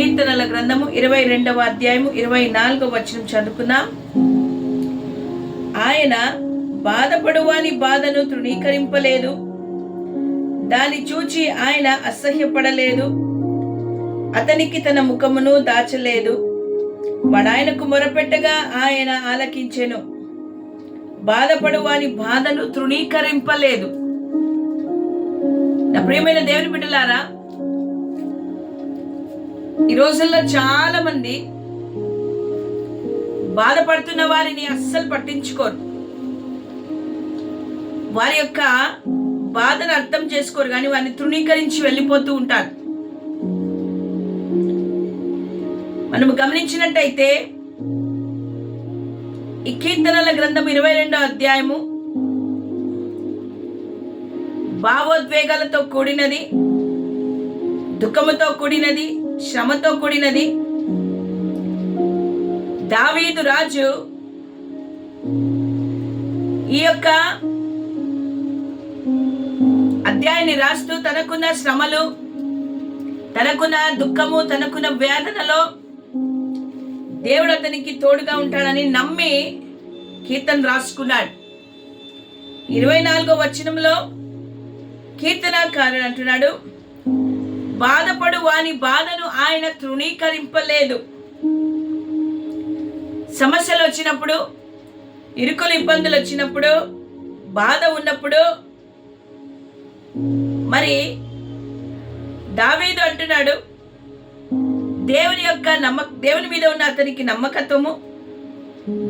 కీర్తనల గ్రంథము ఇరవై రెండవ అధ్యాయము ఇరవై నాలుగవ వచనం చదువుకున్నాం ఆయన బాధపడువాని బాధను తృణీకరింపలేదు. దాన్ని చూచి ఆయన అసహ్యపడలేదు. అతనికి తన ముఖమును దాచలేదు. వాడాయనకు మొరపెట్టగా ఆయన ఆలకించెను. బాధపడు వాని బాధను తృణీకరింపలేదు. నా ప్రియమైన దేవుని బిడ్డలారా ఈ రోజుల్లో చాలా మంది బాధపడుతున్న వారిని అస్సలు పట్టించుకోరు. వారి యొక్క బాధను అర్థం చేసుకోరు కానీ వారిని తృణీకరించి వెళ్ళిపోతూ ఉంటారు. మనము గమనించినట్టయితే ఈ కీర్తనల గ్రంథం ఇరవై రెండో అధ్యాయము భావోద్వేగాలతో కూడినది దుఃఖముతో కూడినది శ్రమతో కూడినది. దావీదు రాజు ఈ యొక్క అధ్యాయాన్ని రాస్తూ తనకున్న శ్రమలు తనకున్న దుఃఖము తనకున్న వేదనలో దేవుడు అతనికి తోడుగా ఉంటాడని నమ్మి కీర్తన రాసుకున్నాడు. ఇరవై నాలుగో వచనంలో కీర్తనాకారుడు అంటున్నాడు బాధపడు వాని బాధను ఆయన తృణీకరింపలేదు. సమస్యలు వచ్చినప్పుడు ఇరుకులు ఇబ్బందులు వచ్చినప్పుడు బాధ ఉన్నప్పుడు మరి దావీదు అంటున్నాడు దేవుని యొక్క నమ్మ దేవుని మీద ఉన్న అతనికి నమ్మకత్వము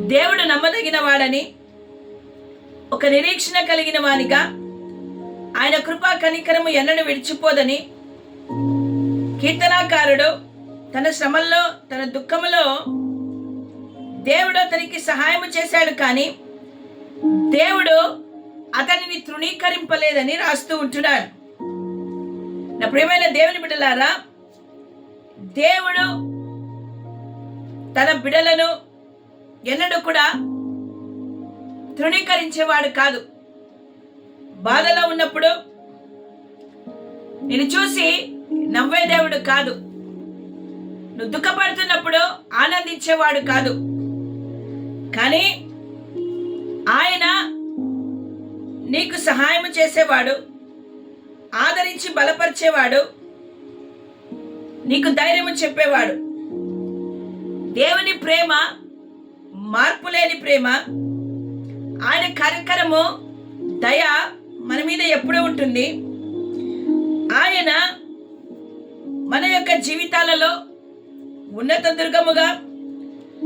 దేవుడు నమ్మదగిన వాడని ఒక నిరీక్షణ కలిగిన వానిగా ఆయన కృపా కనికరము ఎన్నడూ విడిచిపోదని కీర్తనాకారుడు తన శ్రమల్లో తన దుఃఖంలో దేవుడు అతనికి సహాయం చేశాడు కానీ దేవుడు అతనిని తృణీకరింపలేదని రాస్తూ ఉంటున్నాడు. నా ప్రియమైన దేవుని బిడ్డలారా దేవుడు తన బిడలను ఎన్నడూ కూడా తృణీకరించేవాడు కాదు. బాధలో ఉన్నప్పుడు నేను చూసి నవ్వే దేవుడు కాదు. నువ్వు దుఃఖపడుతున్నప్పుడు ఆనందించేవాడు కాదు. కానీ ఆయన నీకు సహాయం చేసేవాడు ఆదరించి బలపరిచేవాడు నీకు ధైర్యము చెప్పేవాడు. దేవుని ప్రేమ మార్పు లేని ప్రేమ ఆయన కరకరము దయ మన మీద ఎప్పుడూ ఉంటుంది. ఆయన మన యొక్క జీవితాలలో ఉన్నత దుర్గముగా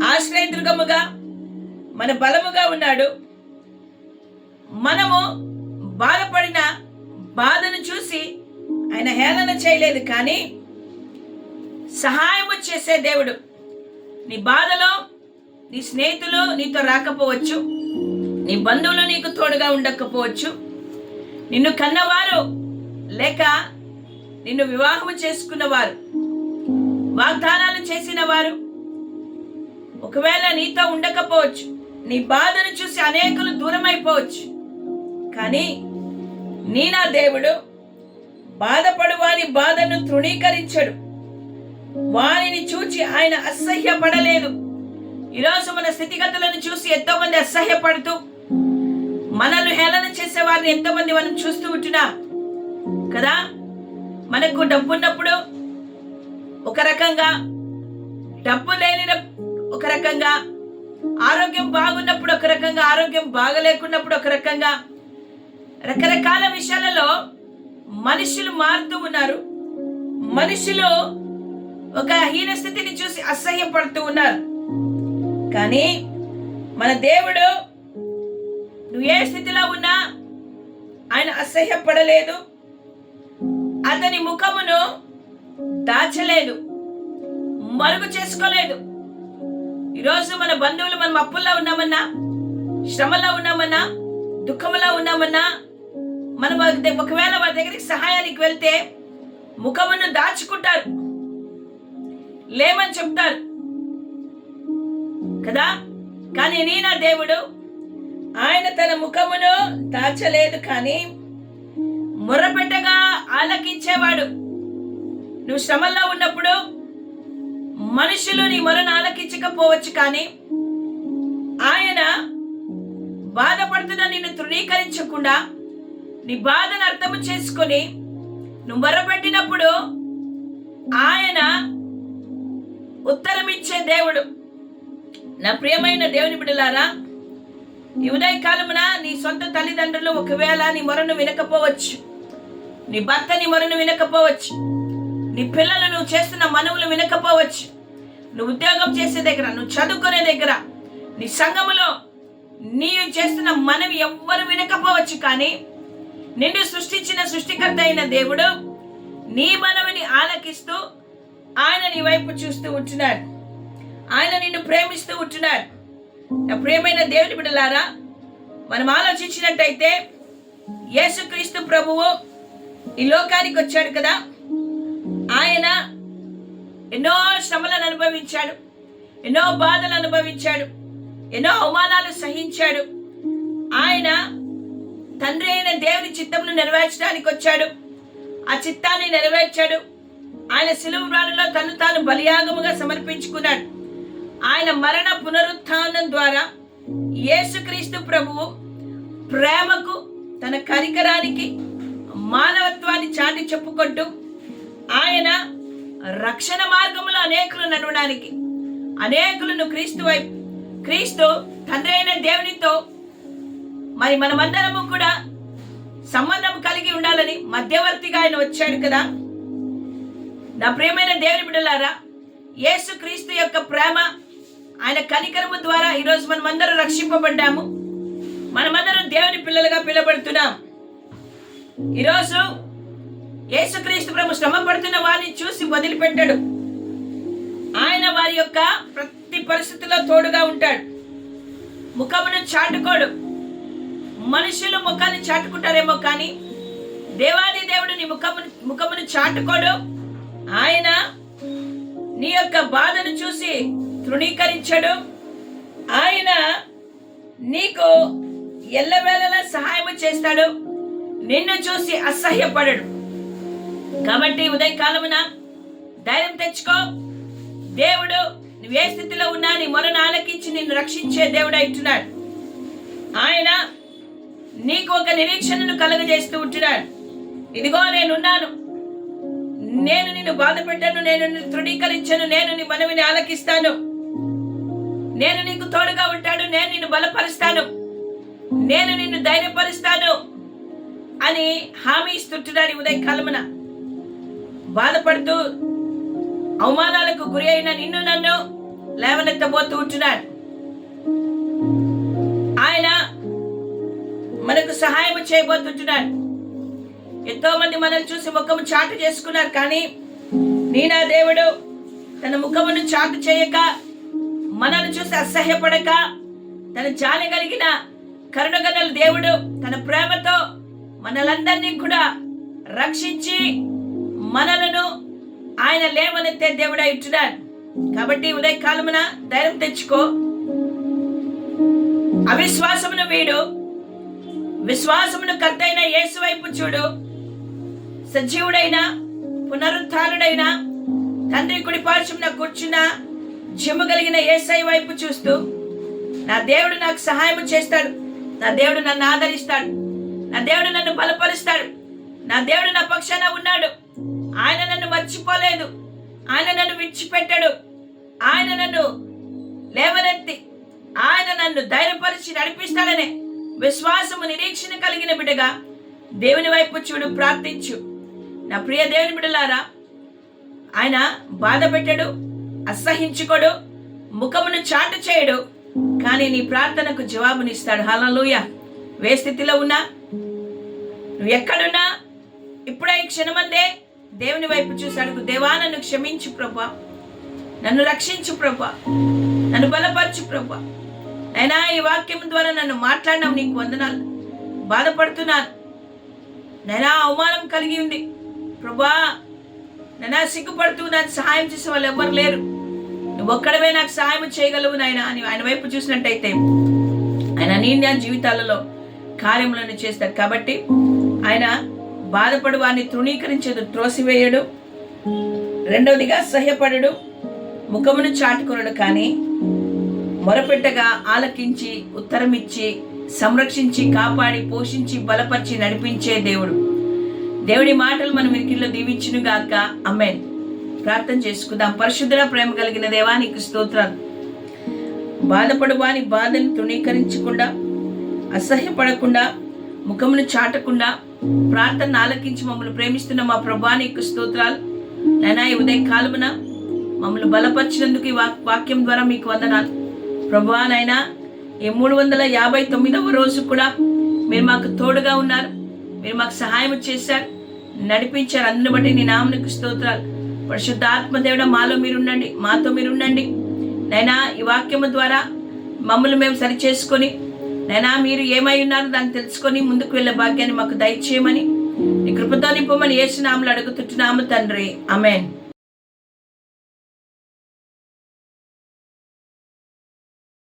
ఆశ్రయ దుర్గముగా మన బలముగా ఉన్నాడు. మనము బాధపడిన బాధను చూసి ఆయన హేళన చేయలేదు కానీ సహాయము చేసే దేవుడు. నీ బాధలో నీ స్నేహితులు నీతో రాకపోవచ్చు. నీ బంధువులు నీకు తోడుగా ఉండకపోవచ్చు. నిన్ను కన్నవారు లేక నిన్ను వివాహము చేసుకున్నవారు వాగ్దానాలు చేసిన వారు. ఒకవేళ నీతో ఉండకపోవచ్చు నీ బాధను చూసి అనేకులు దూరం అయిపోవచ్చు కానీ నీ నా దేవుడు బాధపడు వారి బాధను తృణీకరించడు. వారిని చూచి ఆయన అసహ్యపడలేదు. ఈరోజు మన స్థితిగతులను చూసి ఎంతో మంది అసహ్యపడుతూ మనల్ని హేళన చేసే వారిని ఎంతో మంది మనం చూస్తూ ఉంటున్నాం. కదా? మనకు డబ్బు ఉన్నప్పుడు ఒక రకంగా డబ్బు లేని ఒక రకంగా ఆరోగ్యం బాగున్నప్పుడు ఒక రకంగా ఆరోగ్యం బాగలేకున్నప్పుడు ఒక రకంగా రకరకాల విషయాలలో మనుషులు మారుతూ ఉన్నారు. మనుషులు ఒక హీన స్థితిని చూసి అసహ్యపడుతూ ఉన్నారు. కానీ మన దేవుడు నువ్వు ఏ స్థితిలో ఉన్నా ఆయన అసహ్యపడలేదు. అతని ముఖమును దాచలేదు మరుగు చేసుకోలేదు. ఈరోజు మన బంధువులు మనం అప్పుల్లో ఉన్నామన్నా శ్రమలో ఉన్నామన్నా దుఃఖంలో ఉన్నామన్నా మనం ఒకవేళ వారి దగ్గరికి సహాయానికి వెళ్తే ముఖమును దాచుకుంటారు లేమని చెప్తారు. కదా? కానీ నీ నా దేవుడు ఆయన తన ముఖమును దాచలేదు కానీ మొరపెట్టగా ఆలకించేవాడు. నువ్వు శ్రమల్లో ఉన్నప్పుడు మనుషులు నీ మొరను ఆలకించకపోవచ్చు కానీ ఆయన బాధపడుతున్న నిన్ను తృణీకరించకుండా నీ బాధను అర్థము చేసుకొని నువ్వు మొరపెట్టినప్పుడు ఆయన ఉత్తరం ఇచ్చే దేవుడు. నా ప్రియమైన దేవుని బిడలారా ఈ ఉదయకాలమున నీ సొంత తల్లిదండ్రులు ఒకవేళ నీ మొరను వినకపోవచ్చు. నీ భర్త నీ మొరను వినకపోవచ్చు. నీ పిల్లలు నువ్వు చేస్తున్న మనవులు వినకపోవచ్చు. నువ్వు ఉద్యోగం చేసే దగ్గర నువ్వు చదువుకునే దగ్గర నీ సంఘములో నీవు చేస్తున్న మనవి ఎవ్వరు వినకపోవచ్చు కానీ నిన్ను సృష్టించిన సృష్టికర్త అయిన దేవుడు నీ మనవిని ఆలకిస్తూ ఆయన నీ వైపు చూస్తూ ఉంటున్నాడు. ఆయన నిన్ను ప్రేమిస్తూ ఉంటున్నాడు. నా ప్రేమైన దేవుని బిడలారా మనం ఆలోచించినట్టయితే యేసుక్రీస్తు ప్రభువు ఈ లోకానికి వచ్చాడు కదా. ఆయన ఎన్నో శ్రమలను అనుభవించాడు. ఎన్నో బాధలు అనుభవించాడు. ఎన్నో అవమానాలు సహించాడు. ఆయన తండ్రి అయిన దేవుని చిత్తమును నెరవేర్చడానికి వచ్చాడు. ఆ చిత్తాన్ని నెరవేర్చాడు. ఆయన సిలువ ప్రాణంలో తను తాను బలియాగముగా సమర్పించుకున్నాడు. ఆయన మరణ పునరుత్థానం ద్వారా యేసుక్రీస్తు ప్రభువు ప్రేమకు తన కరికరానికి మానవత్వాన్ని చాటి చెప్పుకుంటూ ఆయన రక్షణ మార్గంలో అనేకులు నడవడానికి అనేకులను క్రీస్తు వైపు క్రీస్తు తండ్రి అయిన దేవునితో మరి మనమందరము కూడా సంబంధం కలిగి ఉండాలని మధ్యవర్తిగా ఆయన వచ్చాడు కదా. నా ప్రియమైన దేవుని బిడ్డలారా యేసు క్రీస్తు యొక్క ప్రేమ ఆయన కనికరము ద్వారా ఈరోజు మనమందరం రక్షింపబడ్డాము. మనమందరం దేవుని పిల్లలుగా పిలబడుతున్నాం ఈరోజు యేసుక్రీస్తు ప్రభు శ్రమ పడుతున్న వారిని చూసి వదిలిపెట్టాడు. ఆయన వారి యొక్క ప్రతి పరిస్థితిలో తోడుగా ఉంటాడు. ముఖమును చాటుకోడు. మనుషులు ముఖాన్ని చాటుకుంటారేమో కానీ దేవాది దేవుడు నీ ముఖము ముఖమును చాటుకోడు. ఆయన నీ యొక్క బాధను చూసి తృణీకరించడు. ఆయన నీకు ఎల్లవేళలా సహాయం చేస్తాడు. నిన్ను చూసి అసహ్యపడడు. కాబట్టి ఉదయకాలమున ధైర్యం తెచ్చుకో. దేవుడు నువ్వు ఏ స్థితిలో ఉన్నా నీ మొరను ఆలకించి నిన్ను రక్షించే దేవుడు అంటున్నాడు ఆయన నీకు ఒక నిరీక్షణను కలుగజేస్తూ ఉంటున్నాడు. ఇదిగో నేనున్నాను. నేను నిన్ను బాధ పెట్టాను నేను నిన్ను తృణీకరించను నేను నీ మనవిని ఆలకిస్తాను. నేను నీకు తోడుగా ఉంటాడు నేను నిన్ను బలపరుస్తాను. నేను నిన్ను ధైర్యపరుస్తాను. అని హామీ ఇస్తుంటున్నాడు ఈ ఉదయ బాధపడుతూ అవమానాలకు గురి అయిన నిన్ను నన్ను లేవనెత్తబోతూ ఉంటున్నాడు. ఆయన మనకు సహాయం చేయబోతుంటున్నాడు. ఎంతో మంది మనల్ని చూసి ముఖము చాటు చేసుకున్నారు కానీ నీనా దేవుడు తన ముఖమును చాటు చేయక మనల్ని చూసి అసహ్యపడక తన జాలి కలిగిన కరుణగనల దేవుడు తన ప్రేమతో మనలందరినీ కూడా రక్షించి మనలను ఆయన లేవనెత్తే దేవుడై ఉంటున్నాడు. కాబట్టి ఉదయ కాలమున ధైర్యం తెచ్చుకో. అవిశ్వాసమును వీడు. విశ్వాసమును కర్తైన యేసు వైపు చూడు. సజీవుడైన పునరుద్ధారుడైన తండ్రి కుడి కూర్చున్న జిమ్ము కలిగిన ఏసై వైపు చూస్తూ నా దేవుడు నాకు సహాయం చేస్తాడు. నా దేవుడు నన్ను ఆదరిస్తాడు. నా దేవుడు నన్ను బలపరుస్తాడు. నా దేవుడు నా పక్షాన ఉన్నాడు. ఆయన నన్ను మర్చిపోలేదు. ఆయన నన్ను విడిచిపెట్టాడు. ఆయన నన్ను లేవనెత్తి ఆయన నన్ను ధైర్యపరిచి నడిపిస్తాడనే విశ్వాసము నిరీక్షణ కలిగిన బిడ్డగా దేవుని వైపు చూడు ప్రార్థించు. నా ప్రియ దేవుని బిడ్డలారా ఆయన బాధ పెట్టడు అసహించుకోడు ముఖమును చాటు చేయడు కానీ నీ ప్రార్థనకు జవాబునిస్తాడు. హలలుయ వే స్థితిలో ఉన్నా నువ్వు ఎక్కడున్నా ఇప్పుడే ఈ క్షణమందే దేవుని వైపు చూసి అడుగు దేవా నన్ను క్షమించు ప్రభా. నన్ను రక్షించు ప్రభా. నన్ను బలపరచు ప్రభా. అయినా ఈ వాక్యం ద్వారా నన్ను మాట్లాడినావు నీకు వందనాలు. బాధపడుతున్నాను. నైనా అవమానం కలిగి ఉంది. ప్రభా నైనా సిగ్గుపడుతూ నాకు సహాయం చేసే వాళ్ళు ఎవ్వరు లేరు. నువ్వు ఒక్కడవే నాకు సహాయం చేయగలవు నాయన అని ఆయన వైపు చూసినట్టయితే ఆయన నీ నా జీవితాలలో కార్యములను చేస్తాడు. కాబట్టి ఆయన బాధపడు వారిని తృణీకరించదు త్రోసివేయడు రెండవదిగా సహ్యపడడు ముఖమును చాటుకొనడు కానీ మొరపెట్టగా ఆలకించి ఉత్తరమిచ్చి సంరక్షించి కాపాడి పోషించి బలపరిచి నడిపించే దేవుడు. దేవుడి మాటలు మన వినికిల్లో దీవించును గాక. అమ్మేన్ ప్రార్థన చేసుకుందాం. పరిశుద్ధ ప్రేమ కలిగిన దేవానికి స్తోత్రాలు. బాధపడు వాని బాధను తృణీకరించకుండా అసహ్యపడకుండా ముఖమును చాటకుండా ప్రార్థన ఆలకించి మమ్మల్ని ప్రేమిస్తున్న మా ప్రభానికి స్తోత్రాలు. నైనా ఈ ఉదయం కాలమున మమ్మల్ని బలపరిచినందుకు ఈ వాక్- వాక్యం ద్వారా మీకు వందనాలు. ప్రభా నైనా ఈ మూడు వందల యాభై తొమ్మిదవ రోజు కూడా మీరు మాకు తోడుగా ఉన్నారు. మీరు మాకు సహాయం చేశారు. నడిపించారు. అందుని బట్టి నీ నామనికి స్తోత్రాలు. పరిశుద్ధ ఆత్మదేవుడ మాలో మీరుండండి. మాతో మీరుండండి. నైనా ఈ వాక్యము ద్వారా మమ్మల్ని మేము సరి చేసుకొని నైనా మీరు ఏమై ఉన్నారో దాన్ని తెలుసుకొని ముందుకు వెళ్ళే భాగ్యాన్ని మాకు దయచేయమని. నీ కృపతో నింపమని ఏసునామలు అడుగుతుంటున్నాము తండ్రి. అమెన్